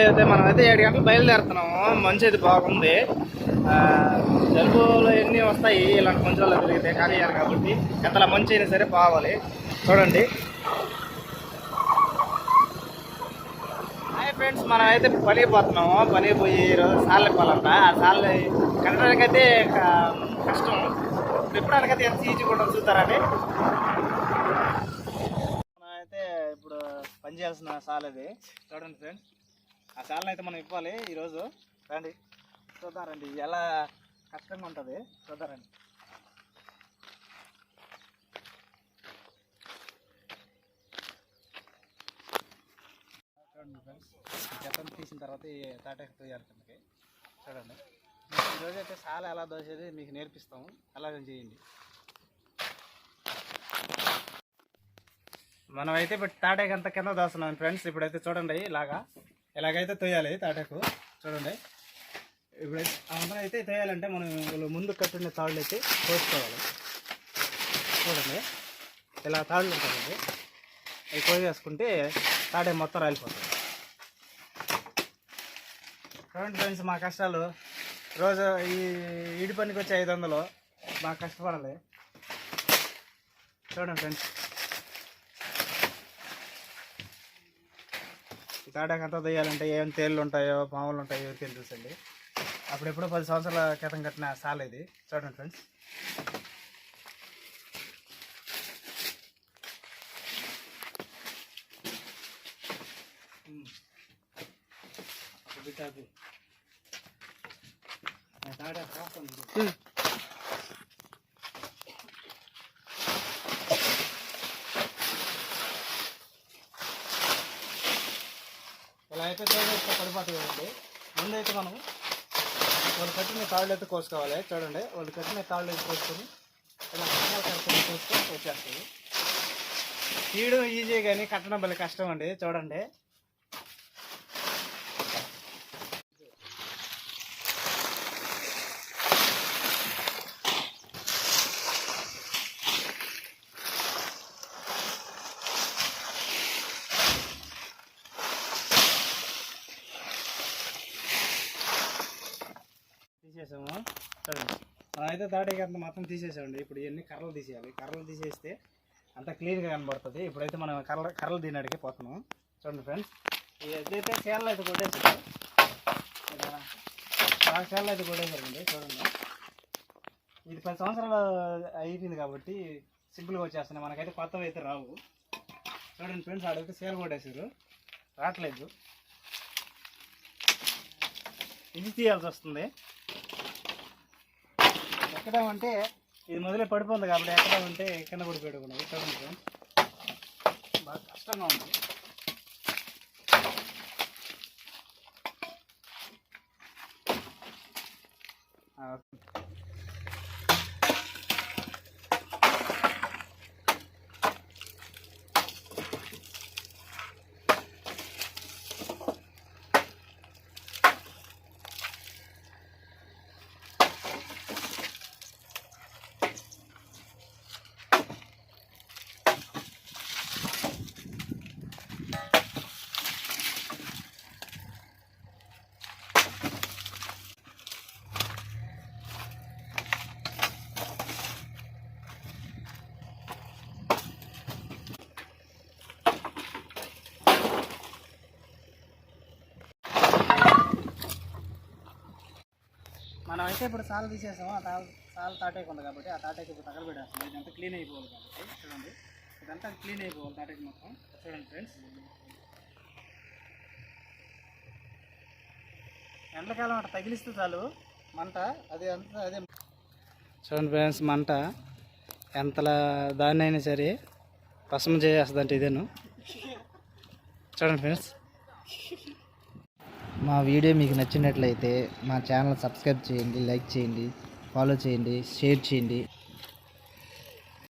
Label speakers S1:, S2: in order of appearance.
S1: అయితే మనం అయితే ఏడు గంటలు బయలుదేరుతున్నాము. మంచి అయితే బాగుంది జలుబులు ఎన్ని వస్తాయి? ఇలాంటి మంచులలో తిరిగితే కానీ కాబట్టి ఎంతలా మంచి అయినా సరే బావాలి. చూడండి. హాయ్ ఫ్రెండ్స్ మనం అయితే పని పోతున్నాము పని పోయి ఈరోజు సార్లు పోవాలంట. ఆ సార్లు కట్టడానికి అయితే కష్టం. తిప్పడానికైతే ఎంత ఈజీగా ఉంటుంది చూస్తారండి. మనం అయితే ఇప్పుడు పని చేయాల్సిన సాల్ చూడండి ఫ్రెండ్స్. ఆ శాలను అయితే మనం ఇవ్వాలి ఈరోజు. రండి. చూద్దారండి ఎలా కష్టంగా ఉంటుంది. చూద్దారండి చూడండి ఫ్రెండ్స్ చెత్తను తీసిన తర్వాత ఈ తాటాకు తోయాలి కిందకి. చూడండి. ఈరోజు అయితే చాలా ఎలా దోసేది మీకు నేర్పిస్తాము. అలాగే చేయండి. మనం అయితే ఇప్పుడు తాటాకు అంత కింద దోస్తున్నాం ఫ్రెండ్స్. ఇప్పుడైతే చూడండి ఇలాగా. ఎలాగైతే తోయాలి తాటాకు చూడండి. ఇప్పుడైతే అందరం అయితే తోయాలంటే మనం వీళ్ళు ముందు కట్టిన తాళ్ళు అయితే కోసుకోవాలి. చూడండి. ఇలా తాళ్ళు ఉంటాయండి అవి కోసేసుకుంటే తాడే మొత్తం రాలిపోతుంది. చూడండి ఫ్రెండ్స్ మా కష్టాలు. రోజు ఈ ఈడి పనికి వచ్చే ఐదు వందలు. బాగా కష్టపడాలి. చూడండి ఫ్రెండ్స్. ఈ తాటాకంతా దయ్యాలంటే ఏం తేళ్ళు ఉంటాయో పాములు ఉంటాయో ఎవరికేం తెలుసండి. అప్పుడెప్పుడు పది సంవత్సరాల క్రితం కట్టిన సాల్ ఇది. చూడండి ఫ్రెండ్స్. తాడా అయితే తోడేస్తే పడిపోతుంది కదండి. ముందైతే మనం వాళ్ళు కట్టిన తాళ్ళు అయితే కోసుకోవాలి. చూడండి వాళ్ళు కట్టిన తాళ్ళు అయితే కోసుకొని ఇలా కట్టుకొని కోసుకొని వచ్చేస్తుంది తీయడం ఈజీ కానీ కట్టడం భలే కష్టం అండి. చూడండి. తీసేసాము చూడండి అయితే తాటకి అంత మొత్తం తీసేసామండి ఇప్పుడు ఇవన్నీ కర్రలు తీసేయాలి. కర్రలు తీసేస్తే అంత క్లీన్గా కనబడుతుంది. ఇప్పుడైతే మనం కర్ర కర్రలు తినడికి పోతున్నాం. చూడండి ఫ్రెండ్స్. ఏదైతే సేనలు అయితే కొట్టేసారు బాగా సేనలు అయితే కొట్టేసారండి చూడండి. ఇది పది సంవత్సరాలు అయిపోయింది కాబట్టి సింపుల్గా వచ్చేస్తున్నాయి. మనకైతే కొత్తవి అయితే రావు. చూడండి ఫ్రెండ్స్ ఆడైతే సేల్ కొట్టేసారు రావట్లేదు. ఇది తీయాల్సి వస్తుంది. ఎక్కడం అంటే ఇది మొదలే పడిపోతుంది కాబట్టి ఎక్కడం అంటే కింద పడిపోయాడు కూడా. బాగా కష్టంగా ఉంది ఆ, మనం అయితే ఇప్పుడు సాల్ తీసేసాము ఆ తాల్ సాల్ తాటేకి ఉంది కాబట్టి ఆ తాటేకి ఇప్పుడు తగలబెడేస్తాం ఇదంతా క్లీన్ అయిపోవాలి కాబట్టి చూడండి. ఇదంతా క్లీన్ అయిపోవాలి తాటేకి మొత్తం. చూడండి ఫ్రెండ్స్ ఎండకాలం అట్లా తగిలిస్తే చాలు మంట అది అంత అదే చూడండి ఫ్రెండ్స్ మంట ఎంతలా దాన్ని అయినా సరే పసమ చేసేస్తుందంటే ఇదేను. చూడండి ఫ్రెండ్స్
S2: మా వీడియో మీకు నచ్చినట్లయితే మా ఛానల్ సబ్స్క్రైబ్ చేయండి లైక్ చేయండి ఫాలో చేయండి షేర్ చేయండి.